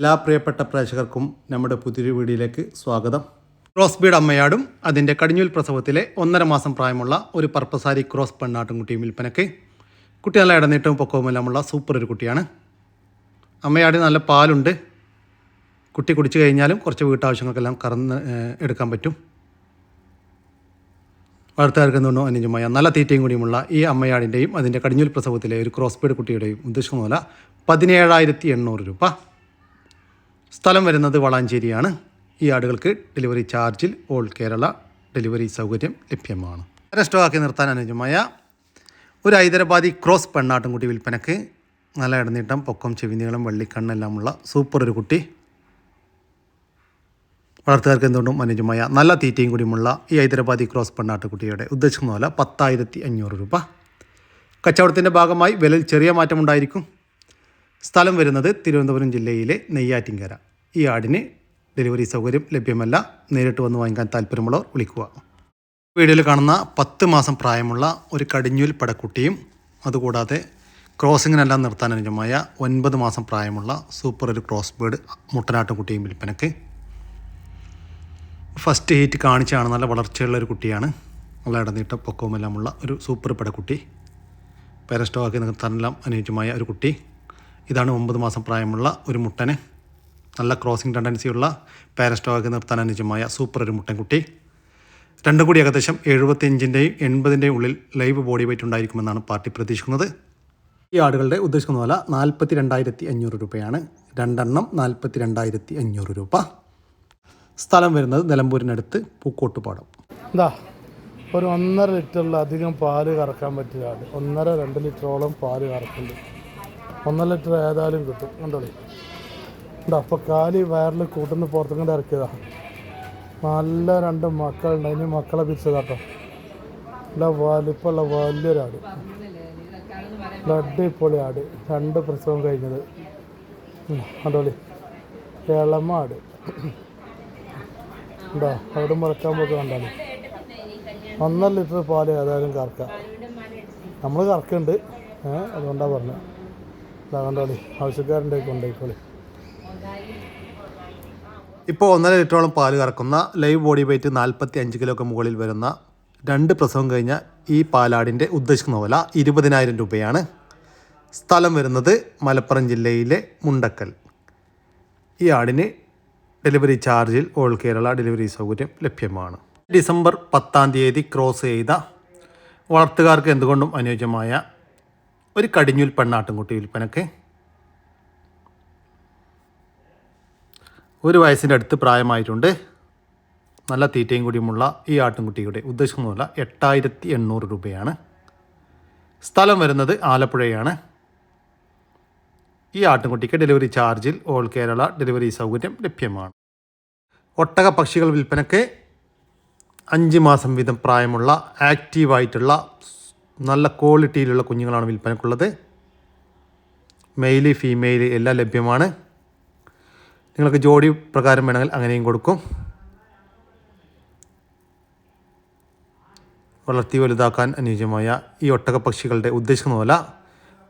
എല്ലാ പ്രിയപ്പെട്ട പ്രേക്ഷകർക്കും നമ്മുടെ പുതിയൊരു വീഡിയോയിലേക്ക് സ്വാഗതം. ക്രോസ് ബീഡ് അമ്മയാടും അതിന്റെ കടിഞ്ഞൂൽ പ്രസവത്തിലെ ഒന്നര മാസം പ്രായമുള്ള ഒരു പർപ്പസാരി ക്രോസ് പെണ്ണാട്ടുംകുട്ടിയും വിൽപ്പനയ്ക്ക് കുട്ടി നല്ല ഇടനീട്ടവും പൊക്കവുമെല്ലാമുള്ള സൂപ്പർ ഒരു കുട്ടിയാണ്. അമ്മയാട് നല്ല പാലുണ്ട്. കുട്ടി കുടിച്ചു കഴിഞ്ഞാലും കുറച്ച് വീട്ടാവശ്യങ്ങൾക്കെല്ലാം കറന്ന് എടുക്കാൻ പറ്റും. വളർത്തുകാർക്കെന്നുണ്ടോ അനുജമായ നല്ല തീറ്റയും കൂടിയുമുള്ള ഈ അമ്മയാടിന്റെയും അതിന്റെ കടിഞ്ഞൂൽ പ്രസവത്തിലെ ഒരു ക്രോസ് ബീഡ് കുട്ടിയുടെയും ഉദ്ദേശിക്കുന്ന പോലെ പതിനേഴായിരത്തി എണ്ണൂറ് രൂപ. സ്ഥലം വരുന്നത് വളാഞ്ചേരിയാണ്. ഈ ആടുകൾക്ക് ഡെലിവറി ചാർജിൽ ഓൾ കേരള ഡെലിവറി സൗകര്യം ലഭ്യമാണ്. സ്റ്റോക്കാക്കി നിർത്താൻ അനുയോജ്യമായ ഒരു ഹൈദരാബാദി ക്രോസ് പെണ്ണാട്ടുംകുട്ടി വിൽപ്പനക്ക് നല്ല ഇടനീട്ടം പൊക്കം ചെവിനീളം വെള്ളിക്കണ്ണെല്ലാമുള്ള സൂപ്പർ ഒരു കുട്ടി. വളർത്തുകാർക്ക് എന്തുകൊണ്ടും അനുജമായ നല്ല തീറ്റയും കൂടിയുമുള്ള ഈ ഹൈദരാബാദി ക്രോസ് പെണ്ണാട്ടുകുട്ടിയുടെ ഉദ്ദേശിക്കുന്ന പോലെ പത്തായിരത്തി അഞ്ഞൂറ് രൂപ. കച്ചവടത്തിന്റെ ഭാഗമായി വിലയിൽ ചെറിയ മാറ്റമുണ്ടായിരിക്കും. സ്ഥലം വരുന്നത് തിരുവനന്തപുരം ജില്ലയിലെ നെയ്യാറ്റിൻകര. ഈ ആടിന് ഡെലിവറി സൗകര്യം ലഭ്യമല്ല. നേരിട്ട് വന്ന് വാങ്ങിക്കാൻ താല്പര്യമുള്ളവർ വിളിക്കുക. വീഡിയോയിൽ കാണുന്ന പത്ത് മാസം പ്രായമുള്ള ഒരു കടിഞ്ഞൂൽ പടക്കുട്ടിയും അതുകൂടാതെ ക്രോസിങ്ങിനെല്ലാം നിർത്താൻ അനുജമായ ഒൻപത് മാസം പ്രായമുള്ള സൂപ്പർ ഒരു ക്രോസ് ബേർഡ് മുട്ടനാട്ടുകുട്ടിയും വിൽപ്പനക്ക് ഫസ്റ്റ് ഹീറ്റ് കാണിച്ചാണ് നല്ല വളർച്ചയുള്ള ഒരു കുട്ടിയാണ്. നല്ല ഇടനീട്ട പൊക്കവുമെല്ലാമുള്ള ഒരു സൂപ്പർ പടക്കുട്ടി. പേരസ്റ്റോക്കി നിർത്താനെല്ലാം അനുയോജ്യമായ ഒരു കുട്ടി. ഇതാണ് ഒമ്പത് മാസം പ്രായമുള്ള ഒരു മുട്ടനെ. നല്ല ക്രോസിംഗ് ടെൻഡൻസിയുള്ള പാരസ്റ്റോക്ക് നിർത്താൻ അനുജമായ സൂപ്പർ ഒരു മുട്ടൻകുട്ടി. രണ്ടും കൂടി ഏകദേശം എഴുപത്തിയഞ്ചിന്റെയും എൺപതിന്റെയും ഉള്ളിൽ ലൈവ് ബോഡി വെയിറ്റ് ഉണ്ടായിരിക്കുമെന്നാണ് പാർട്ടി പ്രതീക്ഷിക്കുന്നത്. ഈ ആടുകളുടെ ഉദ്ദേശിക്കുന്ന വില നാൽപ്പത്തി രണ്ടായിരത്തി അഞ്ഞൂറ് രൂപയാണ്. രണ്ടെണ്ണം നാൽപ്പത്തി രണ്ടായിരത്തി അഞ്ഞൂറ് രൂപ. സ്ഥലം വരുന്നത് നിലമ്പൂരിനടുത്ത് പൂക്കോട്ടുപാടം. എന്താ ഒരു ഒന്നര ലിറ്ററിലധികം പാൽ കറക്കാൻ പറ്റിയ ഒന്നര രണ്ട് ലിറ്ററോളം പാൽ കറക്കുന്നുണ്ട്. ഒന്നര ലിറ്റർ ഏതായാലും കിട്ടും. കണ്ടോളി? ഉണ്ടോ അപ്പോൾ കാലി വയറിൽ കൂട്ടുന്ന പുറത്തുകൊണ്ട് ഇറക്കിയതാണ് നല്ല രണ്ട് മക്കളുണ്ട്. അതിന് മക്കളെ പിരിച്ചതാട്ടോ. നല്ല വലിപ്പമുള്ള വലിയൊരാട് അടിപൊളി ആട്. രണ്ട് പ്രസവം കഴിഞ്ഞത്. കണ്ടോളി? ഇളമ ആട്. ഉണ്ടോ അവിടെ മുറക്കാൻ പോക്ക് കണ്ടാണ് ഒന്നര ലിറ്റർ പാൽ ഏതായാലും കറക്കാം. നമ്മൾ കറക്കുന്നുണ്ട് ഏഹ് അതുകൊണ്ടാണ് പറഞ്ഞത് കണ്ടോളി ആവശ്യക്കാരന്റെ കൊണ്ടേക്കോളി ഇപ്പോൾ ഒന്നര ലിറ്ററോളം പാൽ കറക്കുന്ന ലൈവ് ബോഡി വെയിറ്റ് നാൽപ്പത്തി അഞ്ച് കിലോക്ക് മുകളിൽ വരുന്ന രണ്ട് പ്രസവം കഴിഞ്ഞ ഈ പാലാടിന്റെ ഉദ്ദേശിക്കുന്ന വില ഇരുപതിനായിരം രൂപയാണ്. സ്ഥലം വരുന്നത് മലപ്പുറം ജില്ലയിലെ മുണ്ടക്കൽ. ഈ ആടിന് ഡെലിവറി ചാർജിൽ ഓൾ കേരള ഡെലിവറി സൗകര്യം ലഭ്യമാണ്. ഡിസംബർ പത്താം തീയതി ക്രോസ് ചെയ്ത വളർത്തുകാർക്ക് എന്തുകൊണ്ടും അനുയോജ്യമായ ഒരു കടിഞ്ഞൂൽ പെണ്ണാട്ടുംകുട്ടി വിൽപ്പനക്ക്. ഒരു വയസ്സിന്റെ അടുത്ത് പ്രായമായിട്ടുണ്ട്. നല്ല തീറ്റയും കൂടിയുമുള്ള ഈ ആട്ടിൻകുട്ടിയുടെ ഉദ്ദേശിക്കുന്നില്ല എട്ടായിരത്തി എണ്ണൂറ് രൂപയാണ്. സ്ഥലം വരുന്നത് ആലപ്പുഴയാണ്. ഈ ആട്ടിൻകുട്ടിക്ക് ഡെലിവറി ചാർജിൽ ഓൾ കേരള ഡെലിവറി സൗകര്യം ലഭ്യമാണ്. ഒട്ടക പക്ഷികൾ വിൽപ്പനയ്ക്ക് അഞ്ച് മാസം വീതം പ്രായമുള്ള ആക്റ്റീവായിട്ടുള്ള നല്ല ക്വാളിറ്റിയിലുള്ള കുഞ്ഞുങ്ങളാണ് വിൽപ്പനക്കുള്ളത്. മെയിൽ ഫീമെയിൽ എല്ലാം ലഭ്യമാണ്. നിങ്ങൾക്ക് ജോഡി പ്രകാരം വേണമെങ്കിൽ അങ്ങനെയും കൊടുക്കും. വളർത്തി വലുതാക്കാൻ അനുയോജ്യമായ ഈ ഒട്ടക പക്ഷികളുടെ ഉദ്ദേശിക്കുന്ന പോലെ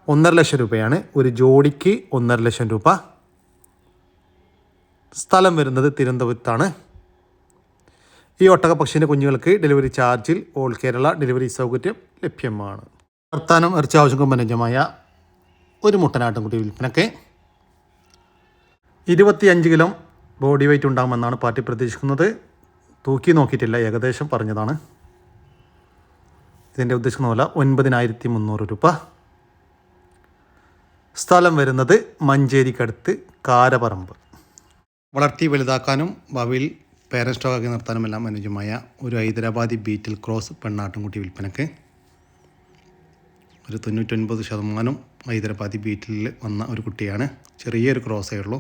ഒന്നര ലക്ഷം രൂപയാണ്. ഒരു ജോഡിക്ക് ഒന്നര ലക്ഷം രൂപ. സ്ഥലം വരുന്നത് തിരുവനന്തപുരത്താണ്. ഈ ഒട്ടക പക്ഷിന്റെ കുഞ്ഞുങ്ങൾക്ക് ഡെലിവറി ചാർജിൽ ഓൾ കേരള ഡെലിവറി സൗകര്യം ലഭ്യമാണ്. വർത്താനം ഇറച്ചി ആവശ്യങ്ങൾക്കും അനുജമായ ഒരു മുട്ടനാട്ടുംകുട്ടി വിൽപ്പനക്ക് ഇരുപത്തിയഞ്ച് കിലോ ബോഡി വെയിറ്റ് ഉണ്ടാകുമെന്നാണ് പാർട്ടി പ്രതീക്ഷിക്കുന്നത്. തൂക്കി നോക്കിയിട്ടില്ല ഏകദേശം പറഞ്ഞതാണ്. ഇതിന്റെ ഉദ്ദേശിക്കുന്ന പോലെ ഒൻപതിനായിരത്തി മുന്നൂറ് രൂപ. സ്ഥലം വരുന്നത് മഞ്ചേരിക്കടുത്ത് കാരപറമ്പ്. വളർത്തി വലുതാക്കാനും ഭാവിയിൽ പേരൻ സ്റ്റോക്കാക്കി നിർത്താനുമെല്ലാം അനുയോജ്യമായ ഒരു ഹൈദരാബാദി ബീറ്റിൽ ക്രോസ് പെണ്ണാട്ടുംകുട്ടി വിൽപ്പനക്ക്. ഒരു തൊണ്ണൂറ്റൊൻപത് ശതമാനം ഹൈദരാബാദി ബീറ്റിൽ വന്ന ഒരു കുട്ടിയാണ്. ചെറിയൊരു ക്രോസേ ഉള്ളൂ.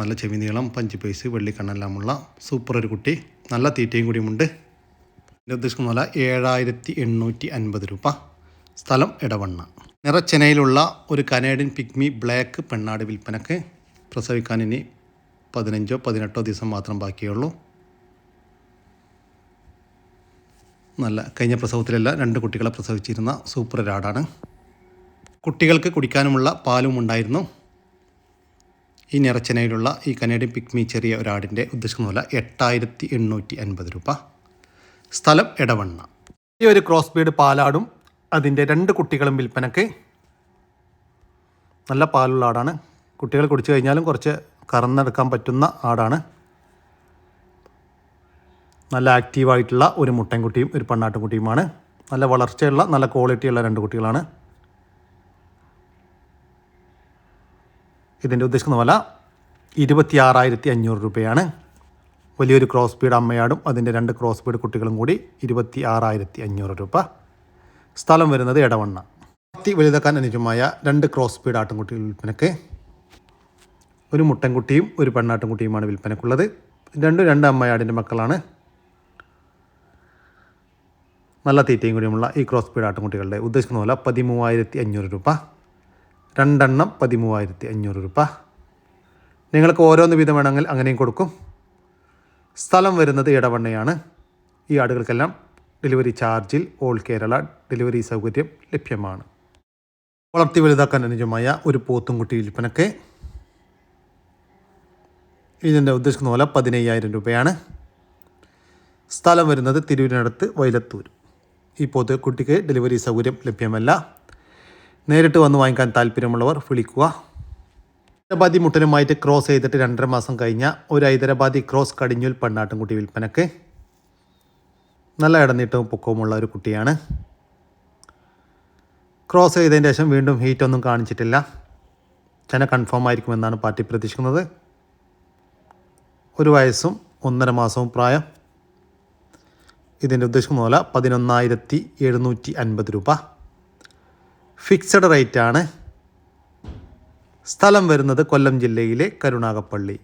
നല്ല ചെവി നീളം പഞ്ച് പൈസ് വെള്ളിക്കണ്ണെല്ലാമുള്ള സൂപ്പർ ഒരു കുട്ടി. നല്ല തീറ്റയും കൂടിയുമുണ്ട് എന്റെ ഉദ്ദേശിക്കുന്ന പോലെ ഏഴായിരത്തി എണ്ണൂറ്റി അൻപത് രൂപ. സ്ഥലം ഇടവണ്ണ നിറച്ചെനയിലുള്ള ഒരു കനേഡിയൻ പിഗ്മി ബ്ലാക്ക് പെണ്ണാട് വിൽപ്പനക്ക് പ്രസവിക്കാൻ ഇനി പതിനഞ്ചോ പതിനെട്ടോ ദിവസം മാത്രം ബാക്കിയുള്ളൂ. നല്ല കഴിഞ്ഞ പ്രസവത്തിലല്ല രണ്ട് കുട്ടികളെ പ്രസവിച്ചിരുന്ന സൂപ്പർ ഒരാടാണ്. കുട്ടികൾക്ക് കുടിക്കാനുമുള്ള പാലും ഉണ്ടായിരുന്നു. ഈ നിറച്ചനയിലുള്ള ഈ കനേഡിയൻ പിക്മി ചെറിയ ഒരാടിന്റെ ഉദ്ദേശിക്കുന്ന പോലെ എട്ടായിരത്തി എണ്ണൂറ്റി അൻപത് രൂപ. സ്ഥലം ഇടവണ്ണ ഈ ഒരു ക്രോസ് ബീഡ് പാലാടും അതിന്റെ രണ്ട് കുട്ടികളും വിൽപ്പനക്ക്. നല്ല പാലുള്ള ആടാണ്. കുട്ടികൾ കുടിച്ചു കഴിഞ്ഞാലും കുറച്ച് കറന്നെടുക്കാൻ പറ്റുന്ന ആടാണ്. നല്ല ആക്റ്റീവായിട്ടുള്ള ഒരു മുട്ടൻകുട്ടിയും ഒരു പെണ്ണാട്ടുംകുട്ടിയുമാണ്. നല്ല വളർച്ചയുള്ള നല്ല ക്വാളിറ്റിയുള്ള രണ്ട് കുട്ടികളാണ്. ഇതിന്റെ ഉദ്ദേശിക്കുന്ന വില ഇരുപത്തി ആറായിരത്തി അഞ്ഞൂറ് രൂപയാണ്. വലിയൊരു ക്രോസ് ബീഡ് അമ്മയാടും അതിന്റെ രണ്ട് ക്രോസ് ബീഡ് കുട്ടികളും കൂടി ഇരുപത്തി ആറായിരത്തി അഞ്ഞൂറ് രൂപ. സ്ഥലം വരുന്നത് ഇടവണ്ണ അത്തി വലുതാക്കാൻ അനുജമായ രണ്ട് ക്രോസ് ബീഡ് ആട്ടുംകുട്ടികൾ വിൽപ്പനക്ക് ഒരു മുട്ടൻകുട്ടിയും ഒരു പെണ്ണാട്ടുംകുട്ടിയുമാണ് വിൽപ്പനക്കുള്ളത്. രണ്ടും രണ്ട് അമ്മയാടിന്റെ മക്കളാണ്. നല്ല തീറ്റയും കൂടിയുമുള്ള ഈ ക്രോസ് പീഡ് ആട്ടുംകുട്ടികളുടെ ഉദ്ദേശിക്കുന്ന പോലെ പതിമൂവായിരത്തി അഞ്ഞൂറ് രൂപ. രണ്ടെണ്ണം പതിമൂവായിരത്തി അഞ്ഞൂറ് രൂപ. നിങ്ങൾക്ക് ഓരോന്ന് വീതം വേണമെങ്കിൽ അങ്ങനെയും കൊടുക്കും. സ്ഥലം വരുന്നത് ഇടവണ്ണയാണ്. ഈ ആടുകൾക്കെല്ലാം ഡെലിവറി ചാർജിൽ ഓൾ കേരള ഡെലിവറി സൗകര്യം ലഭ്യമാണ്. വളർത്തി വലുതാക്കാൻ അനുയോജ്യമായ ഒരു പോത്തുംകുട്ടി വിൽപ്പനക്ക് ഇതിന്റെ ഉദ്ദേശിക്കുന്ന പോലെ പതിനയ്യായിരം രൂപയാണ്. സ്ഥലം വരുന്നത് തിരൂരിനടുത്ത് വൈലത്തൂർ. ഈ പോത്ത് കുട്ടിക്ക് ഡെലിവറി സൗകര്യം ലഭ്യമല്ല. നേരിട്ട് വന്ന് വാങ്ങിക്കാൻ താല്പര്യമുള്ളവർ വിളിക്കുക. ഹൈദരാബാദി മുട്ടനുമായിട്ട് ക്രോസ് ചെയ്തിട്ട് രണ്ടര മാസം കഴിഞ്ഞ ഒരു ഹൈദരാബാദി ക്രോസ് കടിഞ്ഞൂൽ പെണ്ണാട്ടുംകുട്ടി വിൽപ്പനക്ക്. നല്ല ഇടനീട്ടവും പൊക്കവുമുള്ള ഒരു കുട്ടിയാണ്. ക്രോസ് ചെയ്തതിന് ശേഷം വീണ്ടും ഹീറ്റൊന്നും കാണിച്ചിട്ടില്ല. ചെന കൺഫേം ആയിരിക്കുമെന്നാണ് പാർട്ടി പ്രതീക്ഷിക്കുന്നത്. ഒരു വയസ്സും ഒന്നര മാസവും പ്രായം. ഇതിന്റെ ഉദ്ദേശിക്കുന്ന പോലെ പതിനൊന്നായിരത്തി എഴുന്നൂറ്റി അൻപത് രൂപ. ഫിക്സഡ് റേറ്റ് ആണ്. സ്ഥലം വരുന്നത് കൊല്ലം ജില്ലയിലെ കരുണാകപ്പള്ളി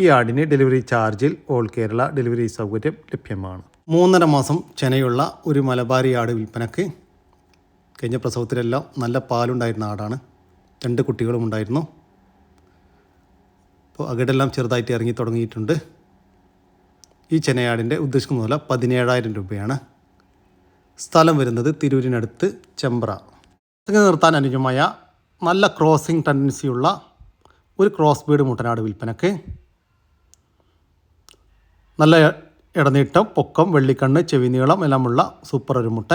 ഈ ആടിന് ഡെലിവറി ചാർജിൽ ഓൾ കേരള ഡെലിവറി സൗകര്യം ലഭ്യമാണ്. മൂന്നര മാസം ചെനയുള്ള ഒരു മലബാരി ആട് വിൽപ്പനക്ക് കഴിഞ്ഞ പ്രസവത്തിലെല്ലാം നല്ല പാലുണ്ടായിരുന്ന ആടാണ്. രണ്ട് കുട്ടികളും ഉണ്ടായിരുന്നു. അപ്പോൾ അകിടെല്ലാം ചെറുതായിട്ട് ഇറങ്ങി തുടങ്ങിയിട്ടുണ്ട്. ഈ ചെനയാടിന്റെ ഉദ്ദേശിക്കുന്ന പോലെ പതിനേഴായിരം രൂപയാണ്. സ്ഥലം വരുന്നത് തിരൂരിനടുത്ത് ചെമ്പ്ര. ഇങ്ങനെ നിർത്താൻ അനുയോജ്യമായ നല്ല ക്രോസിംഗ് ടെൻഡൻസിയുള്ള ഒരു ക്രോസ് ബീഡ് മുട്ടനാട് വിൽപ്പനക്ക്. നല്ല ഇടനീട്ടം പൊക്കം വെള്ളിക്കണ്ണ് ചെവിനീളം എല്ലാമുള്ള സൂപ്പർ ഒരു മുട്ട.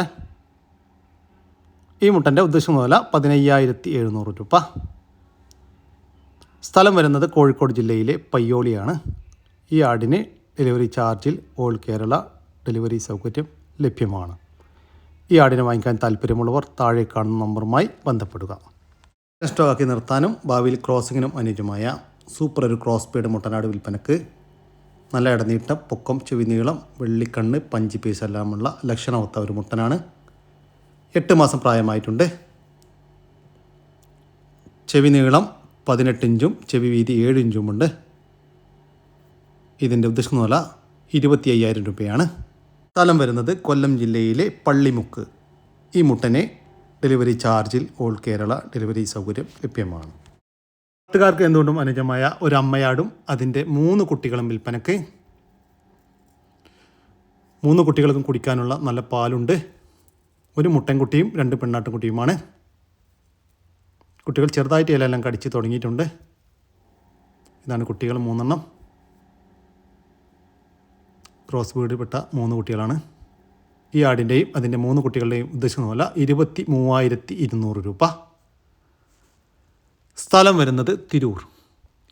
ഈ മുട്ടന്റെ ഉദ്ദേശം മുതല പതിനയ്യായിരത്തി എഴുന്നൂറ് രൂപ. സ്ഥലം വരുന്നത് കോഴിക്കോട് ജില്ലയിലെ പയ്യോളിയാണ്. ഈ ആടിന് ഡെലിവറി ചാർജിൽ ഓൾ കേരള ഡെലിവറി സൗകര്യം ലഭ്യമാണ്. ഈ ആടിനെ വാങ്ങിക്കാൻ താല്പര്യമുള്ളവർ താഴെ കാണുന്ന നമ്പറുമായി ബന്ധപ്പെടുക. സ്റ്റോക്കാക്കി നിർത്താനും ഭാവിയിൽ ക്രോസിങ്ങിനും അനുയോജ്യമായ സൂപ്പർ ഒരു ക്രോസ് ബീഡ് മുട്ടനാട് വിൽപ്പനക്ക് നല്ല ഇടനീട്ടം പൊക്കം ചെവിനീളം വെള്ളിക്കണ്ണ് പഞ്ചി പീസ് എല്ലാമുള്ള ലക്ഷണമൊത്ത ഒരു മുട്ടനാണ്. എട്ട് മാസം പ്രായമായിട്ടുണ്ട്. ചെവി നീളം പതിനെട്ട് ഇഞ്ചും ചെവി വീതി ഏഴ് ഇഞ്ചുമുണ്ട്. ഇതിന്റെ ഉദ്ദേശിക്കുന്ന വില ഇരുപത്തി അയ്യായിരം രൂപയാണ്. സ്ഥലം വരുന്നത് കൊല്ലം ജില്ലയിലെ പള്ളിമുക്ക്. ഈ മുട്ടനെ ഡെലിവറി ചാർജിൽ ഓൾ കേരള ഡെലിവറി സൗകര്യം ലഭ്യമാണ്. നാട്ടുകാർക്ക് എന്തുകൊണ്ടും അനുജമായ ഒരു അമ്മയാടും അതിന്റെ മൂന്ന് കുട്ടികളും വിൽപ്പനക്ക് മൂന്ന് കുട്ടികൾക്കും കുടിക്കാനുള്ള നല്ല പാലുണ്ട്. ഒരു മുട്ടൻകുട്ടിയും രണ്ട് പെണ്ണാട്ടുംകുട്ടിയുമാണ്. കുട്ടികൾ ചെറുതായിട്ട് ഇലയെല്ലാം കടിച്ച് തുടങ്ങിയിട്ടുണ്ട്. ഇതാണ് കുട്ടികൾ മൂന്നെണ്ണം. ക്രോസ് പെട്ട മൂന്ന് കുട്ടികളാണ്. ഈ ആടിന്റെയും അതിന്റെ മൂന്ന് കുട്ടികളുടെയും ഉദ്ദേശിക്കുന്ന പോലെ ഇരുപത്തി മൂവായിരത്തി ഇരുന്നൂറ് രൂപ. സ്ഥലം വരുന്നത് തിരൂർ.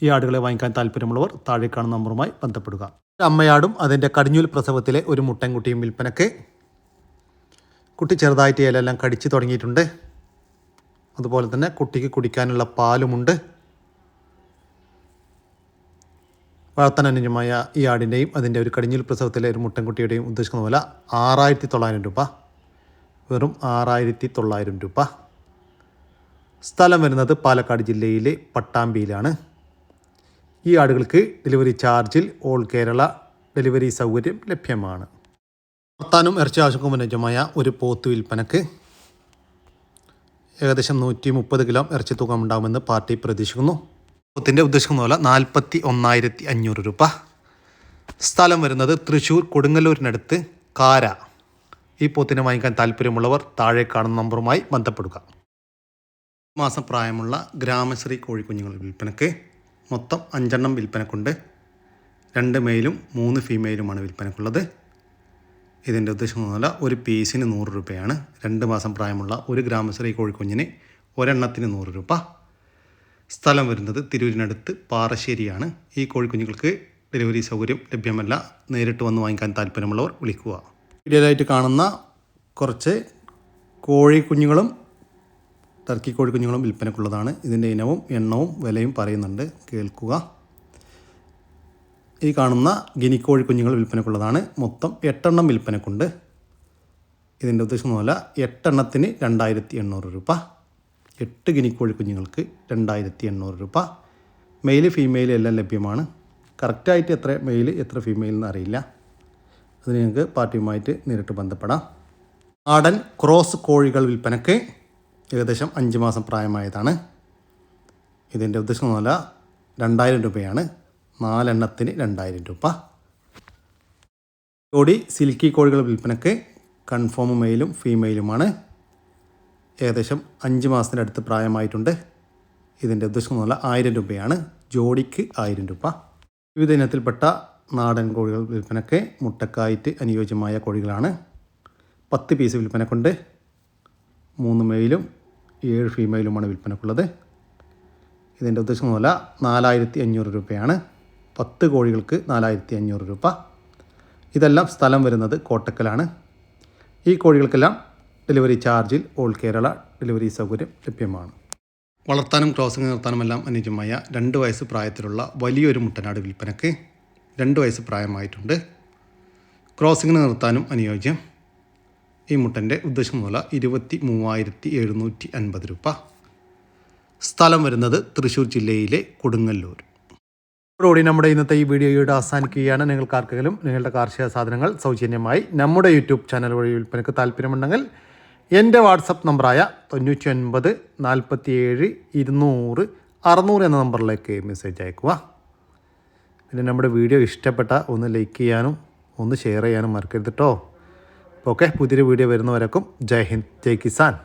ഈ ആടുകളെ വാങ്ങിക്കാൻ താല്പര്യമുള്ളവർ താഴെ കാണുന്ന നമ്പറുമായി ബന്ധപ്പെടുക. അമ്മയാടും അതിന്റെ കടിഞ്ഞൂൽ പ്രസവത്തിലെ ഒരു മുട്ടൻകുട്ടിയും വിൽപ്പനക്ക്. കുട്ടി ചെറുതായിട്ട് ഇലയെല്ലാം കടിച്ചു തുടങ്ങിയിട്ടുണ്ട്. അതുപോലെ തന്നെ കുട്ടിക്ക് കുടിക്കാനുള്ള പാലുമുണ്ട്. വളർത്താനനുജമായ ഈ ആടിന്റെയും അതിന്റെ ഒരു കടിഞ്ഞിൽ പ്രസവത്തിലെ ഒരു മുട്ടൻകുട്ടിയുടെയും ഉദ്ദേശിക്കുന്ന പോലെ ആറായിരത്തി തൊള്ളായിരം രൂപ. വെറും ആറായിരത്തി തൊള്ളായിരം രൂപ. സ്ഥലം വരുന്നത് പാലക്കാട് ജില്ലയിലെ പട്ടാമ്പിയിലാണ്. ഈ ആടുകൾക്ക് ഡെലിവറി ചാർജിൽ ഓൾ കേരള ഡെലിവറി സൗകര്യം ലഭ്യമാണ്. വളർത്താനും ഇറച്ചി ആവശ്യക്കും അനുജമായ ഒരു പോത്ത് വിൽപ്പനക്ക് ഏകദേശം നൂറ്റി മുപ്പത് കിലോ ഇറച്ചി തൂക്കം ഉണ്ടാകുമെന്ന് പാർട്ടി പ്രതീക്ഷിക്കുന്നു. പോത്തിന്റെ ഉദ്ദേശിക്കുന്ന പോലെ നാൽപ്പത്തി ഒന്നായിരത്തി അഞ്ഞൂറ് രൂപ. സ്ഥലം വരുന്നത് തൃശ്ശൂർ കൊടുങ്ങല്ലൂരിനടുത്ത് കാര. ഈ പോത്തിനെ വാങ്ങിക്കാൻ താല്പര്യമുള്ളവർ താഴെ കാണുന്ന നമ്പറുമായി ബന്ധപ്പെടുക. മാസം പ്രായമുള്ള ഗ്രാമശ്രീ കോഴിക്കുഞ്ഞുങ്ങൾ വിൽപ്പനക്ക് മൊത്തം അഞ്ചെണ്ണം വിൽപ്പനക്കുണ്ട്. രണ്ട് മെയിലും മൂന്ന് ഫീമെയിലുമാണ് വിൽപ്പനക്കുള്ളത്. ഇതിന്റെ ഉദ്ദേശം എന്നല്ല ഒരു പീസിന് നൂറ് രൂപയാണ്. രണ്ട് മാസം പ്രായമുള്ള ഒരു ഗ്രാമശ്രീ കോഴിക്കുഞ്ഞിന് ഒരെണ്ണത്തിന് നൂറ് രൂപ. സ്ഥലം വരുന്നത് തിരൂരിനടുത്ത് പാറശ്ശേരിയാണ്. ഈ കോഴിക്കുഞ്ഞുങ്ങൾക്ക് ഡെലിവറി സൗകര്യം ലഭ്യമല്ല. നേരിട്ട് വന്ന് വാങ്ങിക്കാൻ താല്പര്യമുള്ളവർ വിളിക്കുക. വീഡിയോയിലായിട്ട് കാണുന്ന കുറച്ച് കോഴിക്കുഞ്ഞുങ്ങളും ടർക്കി കോഴിക്കുഞ്ഞുങ്ങളും വിൽപ്പനക്കുള്ളതാണ്. ഇതിന്റെ ഇനവും എണ്ണവും വിലയും പറയുന്നുണ്ട്. കേൾക്കുക. ഈ കാണുന്ന ഗിനിക്കോഴി കുഞ്ഞുങ്ങൾ വിൽപ്പനക്കുള്ളതാണ്. മൊത്തം എട്ടെണ്ണം വിൽപ്പനക്കുണ്ട്. ഇതിന്റെ ഉദ്ദേശം പോലെ എട്ടെണ്ണത്തിന് രണ്ടായിരത്തി എണ്ണൂറ് രൂപ. എട്ട് ഗിനിക്കോഴി കുഞ്ഞുങ്ങൾക്ക് രണ്ടായിരത്തി എണ്ണൂറ് രൂപ. മെയിൽ ഫീമെയിൽ എല്ലാം ലഭ്യമാണ്. കറക്റ്റായിട്ട് എത്ര മെയിൽ എത്ര ഫീമെയിൽ എന്ന് അറിയില്ല. അത് നിങ്ങൾക്ക് പാർട്ടിയുമായിട്ട് നേരിട്ട് ബന്ധപ്പെടാം. ആടൻ ക്രോസ് കോഴികൾ വിൽപ്പനക്ക് ഏകദേശം അഞ്ച് മാസം പ്രായമായതാണ്. ഇതിന്റെ ഉദ്ദേശം പോലെ രണ്ടായിരം രൂപയാണ്. നാലെണ്ണത്തിന് രണ്ടായിരം രൂപ. ജോഡി സിൽക്കി കോഴികൾ വിൽപ്പനക്ക് കൺഫേം മെയിലും ഫീമെയിലുമാണ്. ഏകദേശം അഞ്ച് മാസത്തിന്റെ അടുത്ത് പ്രായമായിട്ടുണ്ട്. ഇതിന്റെ ഉദ്ദേശം പോലെ ആയിരം രൂപയാണ്. ജോഡിക്ക് ആയിരം രൂപ. വിവിധ ഇനത്തിൽപ്പെട്ട നാടൻ കോഴികൾ വിൽപ്പനക്ക് മുട്ടക്കായിട്ട് അനുയോജ്യമായ കോഴികളാണ്. പത്ത് പീസ് വിൽപ്പനക്കുണ്ട്. മൂന്ന് മെയിലും ഏഴ് ഫീമെയിലുമാണ് വിൽപ്പനക്കുള്ളത്. ഇതിന്റെ ഉദ്ദേശം പോലെ നാലായിരത്തി അഞ്ഞൂറ് രൂപയാണ്. പത്ത് കോഴികൾക്ക് നാലായിരത്തി അഞ്ഞൂറ് രൂപ. ഇതെല്ലാം സ്ഥലം വരുന്നത് കോട്ടക്കലാണ്. ഈ കോഴികൾക്കെല്ലാം ഡെലിവറി ചാർജിൽ ഓൾ കേരള ഡെലിവറി സൗകര്യം ലഭ്യമാണ്. വളർത്താനും ക്രോസിംഗ് നിർത്താനും എല്ലാം അനുയോജ്യമായ രണ്ട് വയസ്സ് പ്രായത്തിലുള്ള വലിയൊരു മുട്ടനാട് വിൽപ്പനക്ക് രണ്ട് വയസ്സ് പ്രായമായിട്ടുണ്ട്. ക്രോസിങ്ങിന് നിർത്താനും അനുയോജ്യം. ഈ മുട്ടന്റെ ഉദ്ദേശം മൂല ഇരുപത്തി മൂവായിരത്തി എഴുന്നൂറ്റി അൻപത് രൂപ. സ്ഥലം വരുന്നത് തൃശ്ശൂർ ജില്ലയിലെ കൊടുങ്ങല്ലൂർ. ഇതോടുകൂടി നമ്മുടെ ഇന്നത്തെ ഈ വീഡിയോയുടെ അവസാനിക്കുകയാണ്. നിങ്ങൾക്ക് ആർക്കെങ്കിലും നിങ്ങളുടെ കാർഷിക സാധനങ്ങൾ സൗജന്യമായി നമ്മുടെ യൂട്യൂബ് ചാനൽ വഴി വിൽപ്പനയ്ക്ക് താല്പര്യമുണ്ടെങ്കിൽ എന്റെ വാട്സപ്പ് നമ്പറായ തൊണ്ണൂറ്റി ഒൻപത് നാൽപ്പത്തി ഏഴ് ഇരുന്നൂറ് അറുന്നൂറ് എന്ന നമ്പറിലേക്ക് മെസ്സേജ് അയക്കുക. പിന്നെ നമ്മുടെ വീഡിയോ ഇഷ്ടപ്പെട്ട ഒന്ന് ലൈക്ക് ചെയ്യാനും ഒന്ന് ഷെയർ ചെയ്യാനും മറക്കരുത് കേട്ടോ ഓക്കെ പുതിയൊരു വീഡിയോ വരുന്നവരക്കും ജയ് ഹിന്ദ് ജയ് കിസാൻ.